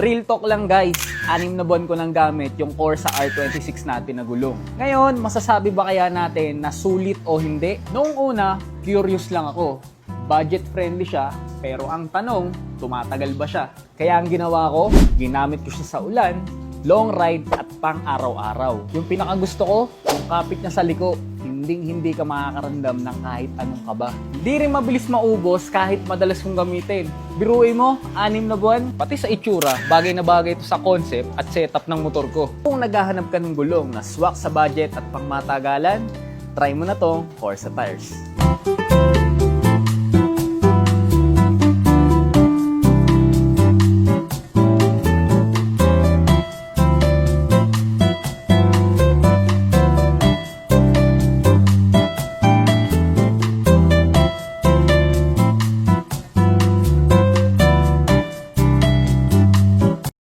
Real talk lang guys, anim na buwan ko nang gamit yung Corsa R26 natin na gulong. Ngayon, masasabi ba kaya natin na sulit o hindi? Noong una, curious lang ako. Budget friendly siya, pero ang tanong, tumatagal ba siya? Kaya ang ginawa ko, ginamit ko siya sa ulan, long ride at pang araw-araw. Yung pinakagusto ko, yung kapit niya sa liko, hindi hindi ka makakaramdam ng kahit anong kaba. Hindi rin mabilis maubos kahit madalas kong gamitin. Biruin mo, anim na buwan, pati sa itsura, bagay na bagay ito sa concept at setup ng motor ko. Kung naghahanap ka ng gulong na swak sa budget at pangmatagalan, try mo na tong Corsa Tires.